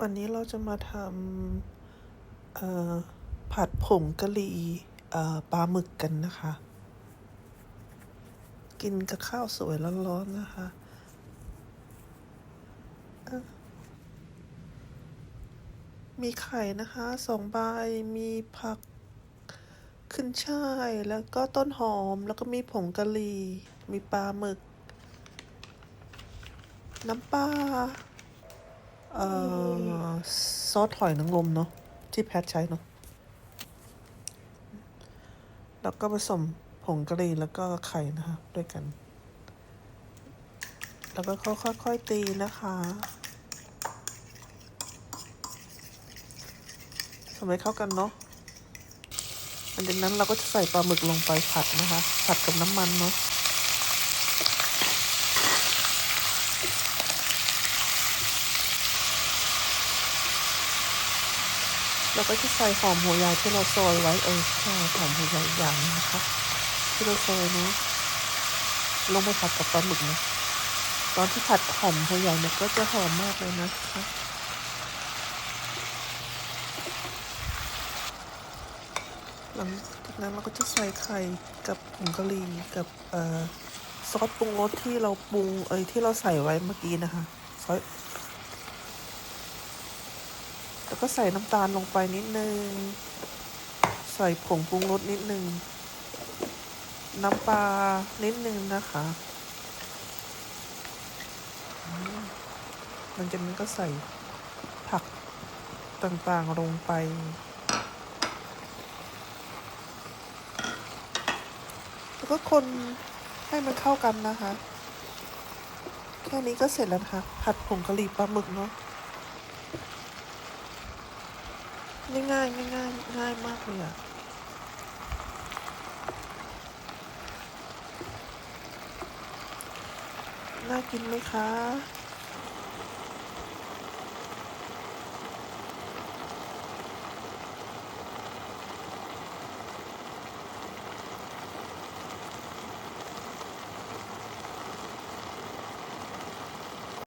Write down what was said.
วันนี้เราจะมาทำผัดผงกะหรี่ปลาหมึกกันนะคะ กินกับข้าวสวยร้อนๆนะคะ มีไข่นะคะสองใบมีผักขึ้นช่ายแล้วก็ต้นหอมแล้วก็มีผงกะหรี่มีปลาหมึก น้ำปลา เอ่อซอสหอยนางรมเนาะที่แพทใช้เนาะแล้วก็ผสมผงกะหรี่แล้วก็ไข่นะคะด้วยกัน แล้วก็ค่อยๆตีนะคะทำให้เข้ากันเนาะหลังจากนั้นเราก็จะใส่ปลาหมึกลงไปผัดนะคะ ผัดกับน้ำมันเนาะ เราก็จะใส่หอมหัวใหญ่ที่เราซอยไว้เออใช่หอมหัวใหญ่อย่างหนึ่นะคะที่เราซอยเนาะลงไปผัดกับปลาหมึกนะตอนที่ผัดหอมหัวใหญ่เนี่ยก็จะหอมมากเลยนะคะหลังจากนั้นเราก็จะใส่ไข่กับผงกะหรี่กับเอ่อซอสปรุงรสที่เราปรุงเอ้ยที่เราใส่ไว้เมื่อกี้นะคะซอส แล้วก็ใส่น้ำตาลลงไปนิดนึง ใส่ผงปรุงรสนิดนึง น้ำปลานิดนึงนะคะหลังจากนั้นก็ใส่ผักต่างๆลงไป แล้วก็คนให้มันเข้ากันนะคะ แค่นี้ก็เสร็จแล้วนะคะ ผัดผงกะหรี่ปลาหมึกเนาะ ง่ายง่ายง่ายง่ายง่ายมากเลยอะน่ากินไหมคะ